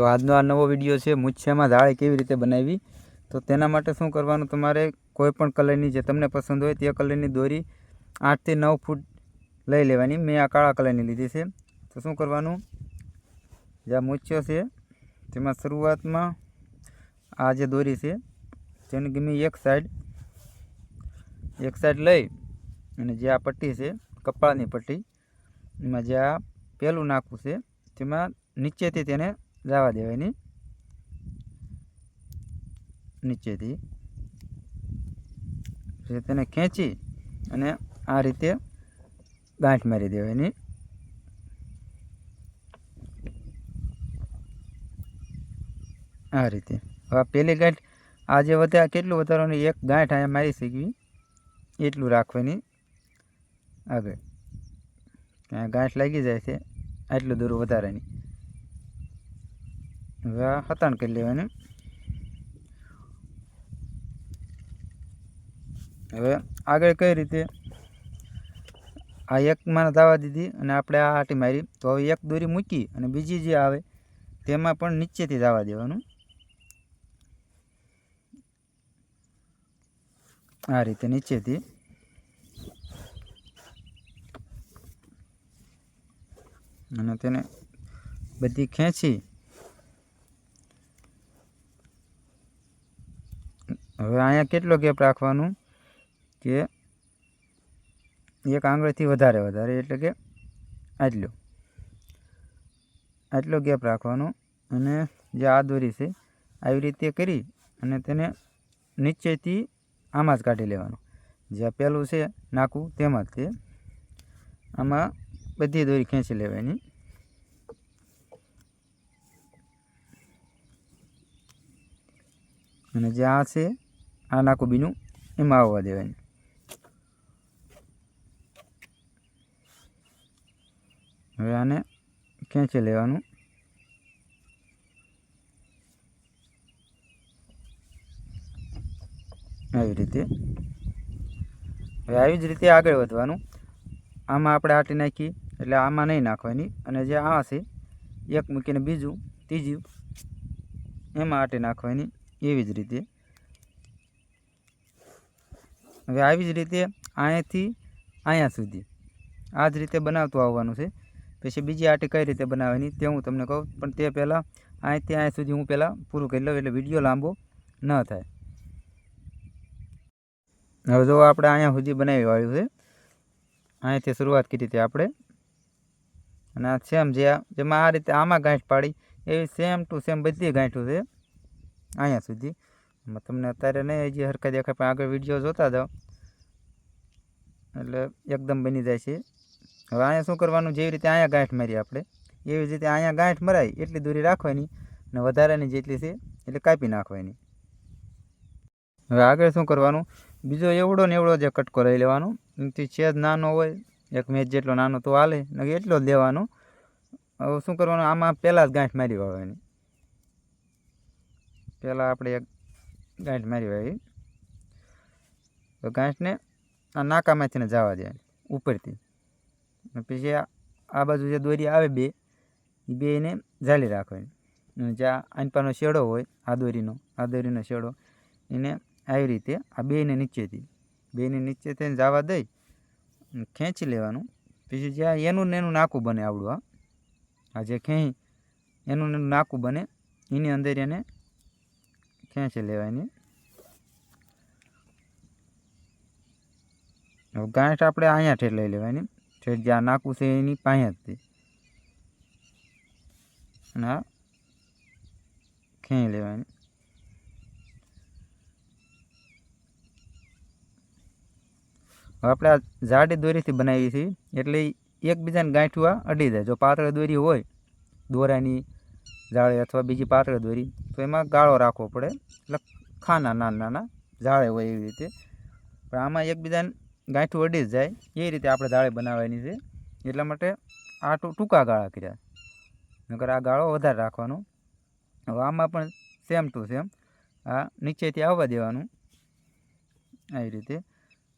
તો આજનો આ નવો વીડિયો છે મૂછિયામાં દાળ કેવી રીતે બનાવી તો તેના માટે શું કરવાનું? તમારે કોઈ પણ કલરની જે તમને પસંદ હોય તે કલરની દોરી આઠથી નવ ફૂટ લઈ લેવાની. મેં આ કાળા કલરની લીધી છે. તો શું કરવાનું? જે આ મૂછ્યો છે, તેમાં શરૂઆતમાં આ જે દોરી છે, તેની ગમે એક સાઈડ એક સાઈડ લઈ અને જે આ પટ્ટી છે, કપાળની પટ્ટી, એમાં જે આ પહેલું નાખવું છે, તેમાં નીચેથી તેને જવા દેવાની. નીચેથી. પછી તેને ખેંચી અને આ રીતે ગાંઠ મારી દેવાની. આ રીતે. હવે પહેલી ગાંઠ આ જે વધારે કેટલું વધારવાનું એક ગાંઠ અહીંયા મારી શીખવી એટલું રાખવાની આગળ. ગાંઠ લાગી જાય છે, આટલું દૂર વધારાની હવે આ હતાણ કરી લેવાની. હવે આગળ કઈ રીતે? આ એક માને દાવા દીધી અને આપણે આ આટી મારી. તો હવે એક દોરી મૂકી અને બીજી જે આવે તેમાં પણ નીચેથી દાવા દેવાનું. આ રીતે નીચેથી. અને તેને બધી ખેંચી હવે અહીંયા કેટલો ગેપ રાખવાનું? કે એક આંગળીથી વધારે વધારે, એટલે કે આટલો. આટલો ગેપ રાખવાનો અને જે આ દોરી છે, આવી રીતે કરી અને તેને નીચેથી આમાં જ કાઢી લેવાનું. જે પહેલું છે નાકું તેમાં તે આમાં બધી દોરી ખેંચી લેવાની. અને જે આ છે આ નાખું બીનું એમાં આવવા દેવાની. હવે આને ખેંચી લેવાનું. આવી રીતે. હવે આવી જ રીતે આગળ વધવાનું. આમાં આપણે આટી નાખી, એટલે આમાં નહીં નાખવાની. અને જે આ છે એક મૂકીને બીજું, ત્રીજું, એમાં આટી નાખવાની. એવી જ રીતે. હવે આવી જ રીતે અહીંયાથી અહીંયા સુધી. આ જ રીતે બનાવતું આવવાનું છે. પછી બીજી આટી કઈ રીતે બનાવવાની તે હું તમને કહું. પણ તે પહેલાં અહીંથી અહીંયા સુધી હું પહેલાં પૂરું કરી લઉં એટલે વીડિયો લાંબો ન થાય. હવે જો આપણે અહીંયા સુધી બનાવી વાળ્યું છે. અહીંયાથી શરૂઆત કરી હતી આપણે. અને આ સેમ જે જેમાં આ રીતે આમાં ગાંઠ પાડી, એવી સેમ ટુ સેમ બધી ગાંઠું છે અહીંયા સુધી. તમને અત્યારે નહીં હજી હરખા દેખાય, પણ આગળ વીડિયો જોતા જાઓ. એટલે એકદમ બની જાય છે. હવે અહીંયા શું કરવાનું? જેવી રીતે અહીંયા ગાંઠ મારી આપણે. એવી રીતે અહીંયા ગાંઠ મરાય, એટલી દૂરી રાખવાની અને વધારાની જેટલી છે, એટલે કાપી નાખવાની. હવે આગળ શું કરવાનું? બીજો એવડો ને એવડો જે કટકો લઈ લેવાનો. એનાથી છેદ નાનો હોય, એક મેચ જેટલો નાનો તો હાલે ને એટલો જ લેવાનો. હવે શું કરવાનું? આમાં પહેલાં જ ગાંઠ મારી વાળવાની. પહેલાં આપણે એક ગાંઠ મારી વાળી. તો ગાંઠને આ નાકામાંથી ને જવા દેવાની ઉપરથી. પછી આ બાજુ જે દોરી આવે બે એ બે એને ઝાલી રાખવાની. જે આનપાનો શેડો હોય, આ દોરીનો આ દોરીનો શેડો, એને આવી રીતે આ બેને નીચેથી બેને નીચેથી જવા દઈ ખેંચી લેવાનું. પછી જ્યાં એનું ને એનું નાકું બને આવડું આ જે ખેંચી, એનું ને એનું નાકું બને, એની અંદર એને ખેંચી લેવાની? હવે ગાંઠ આપણે અહીંયા ઠેર લઈ લેવાની. ઠેર જ્યાં નાકું છે એની પાસે જ અને આ ખેંચી લેવાની. આપણે આ જાડી દોરીથી બનાવી છીએ. એટલે એકબીજાને ગાંઠું આ અડી જાય જો પાતળી દોરી હોય, દોરાની જાળે અથવા બીજી પાતળ દોરી, તો એમાં ગાળો રાખવો પડે. એટલે ખાના નાના નાના જાળે હોય એવી રીતે. પણ આમાં એકબીજાને ગાંઠું અડી જ જાય. એ રીતે આપણે જાળે બનાવવાની છે. એટલા માટે આ ટૂંકા ગાળા કર્યા. નકર આ ગાળો વધારે રાખવાનો. હવે આમાં પણ સેમ ટુ સેમ આ નીચેથી આવવા દેવાનું. આવી રીતે.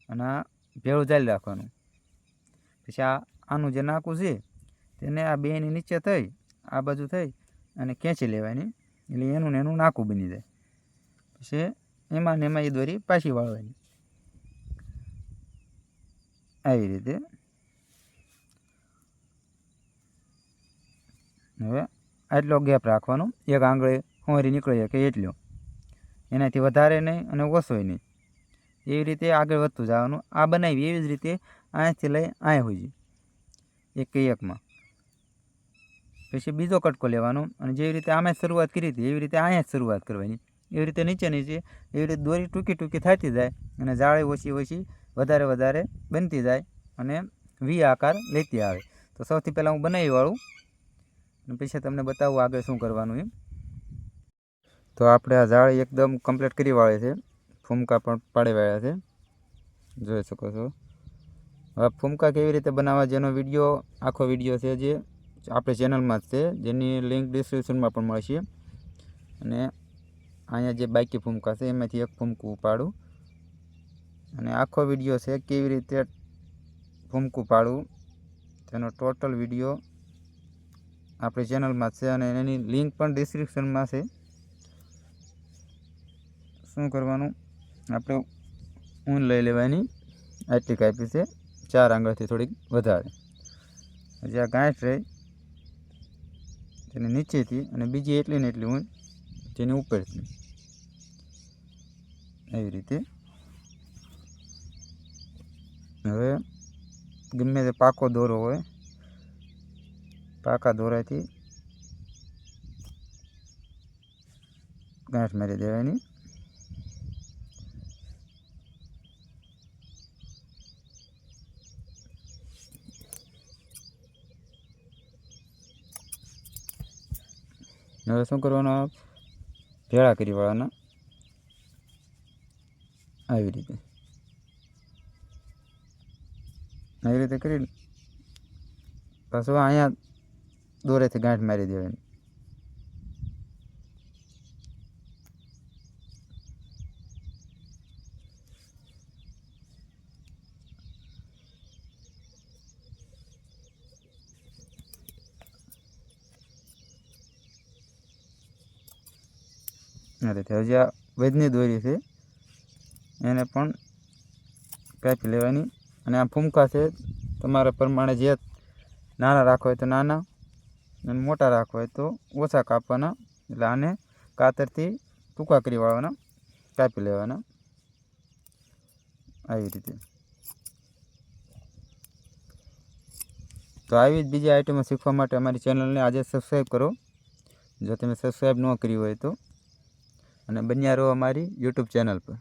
અને આ ભેળું ચાલી રાખવાનું. પછી આ આનું જે નાકું છે, તેને આ બેની નીચે થઈ, આ બાજુ થઈ અને ખેંચી લેવાની. એટલે એનું ને એનું નાકું બની જાય. પછી એમાં ને એમાં એ દોરી પાછી વાળવાની. આવી રીતે. હવે આટલો ગેપ રાખવાનો. એક આંગળે હોંરી નીકળી જાય કે એટલો. એનાથી વધારે નહીં અને ઓછોય નહીં. એવી રીતે આગળ વધતું જવાનું. આ બનાવી એવી જ રીતે અહીંયાથી લઈ અહીંયા હોય એક એકમાં. પછી બીજો કટકો લેવાનો. અને જેવી રીતે આમાં શરૂઆત કરી હતી, એવી રીતે અહીંયા જ શરૂઆત કરવાની. એવી રીતે નીચે નીચે એવી રીતે દોરી ટૂંકી ટૂંકી થતી જાય અને જાળી ઓછી ઓછી વધારે વધારે બનતી જાય અને વી આકાર લેતી આવે. તો સૌથી પહેલાં હું બનાવી વાળું અને પછી તમને બતાવું આગળ શું કરવાનું એમ. તો આપણે આ જાળી એકદમ કમ્પ્લીટ કરી વાળી છે. ફૂમકા પણ પાડી વાળ્યા છે. જોઈ શકો છો. હવે ફૂમકા કેવી રીતે બનાવવા જેનો વીડિયો, આખો વીડિયો છે જે આપણે ચેનલમાં જ છે. જેની લિંક ડિસ્ક્રિપ્શનમાં પણ મળશે. અને અહીંયા જે બાકી ફૂમકા છે, એમાંથી એક ફૂમકું ઉપાડું. અને આખો વીડિયો છે, કેવી રીતે ફૂમકું પાડવું, તેનો ટોટલ વીડિયો આપણી ચેનલમાં જ છે અને એની લિંક પણ ડિસ્ક્રિપ્શનમાં છે. શું કરવાનું? આપણે ઊન લઈ લેવાની. આટલી કાપી છે. ચાર આંગળથી થોડીક વધારે. જે આ ગાંઠ રહી. તેને નીચેથી અને બીજી એટલી ને એટલી ઊંચ તેની ઉપરથી. એવી રીતે. હવે ગમે તે પાકો દોરો હોય, પાકા દોરાથી ગાંઠ મારી દેવાની. હવે શું કરવાના ભેળા કરી વાળાના? આવી રીતે. આવી રીતે કરી પાછું અહીંયા દોરેથી ગાંઠ મારી દેવાની. રીતે હજી આ વેદની દોરી છે. એને પણ કાપી લેવાની. અને આ ફૂમકા છે, તમારા પ્રમાણે જે નાના રાખવા હોય તો નાના, અને મોટા રાખવા હોય તો ઓછા કાપવાના. એટલે આને કાતરથી ટૂંકા કરી વાળવાના, કાપી લેવાના. આવી રીતે. તો આવી જ બીજી આઈટમો શીખવા માટે અમારી ચેનલને આજે સબસ્ક્રાઈબ કરો. જો તમે સબસ્ક્રાઈબ ન કરી હોય તો. અને બન્યા રહો અમારી યુટ્યુબ ચેનલ પર.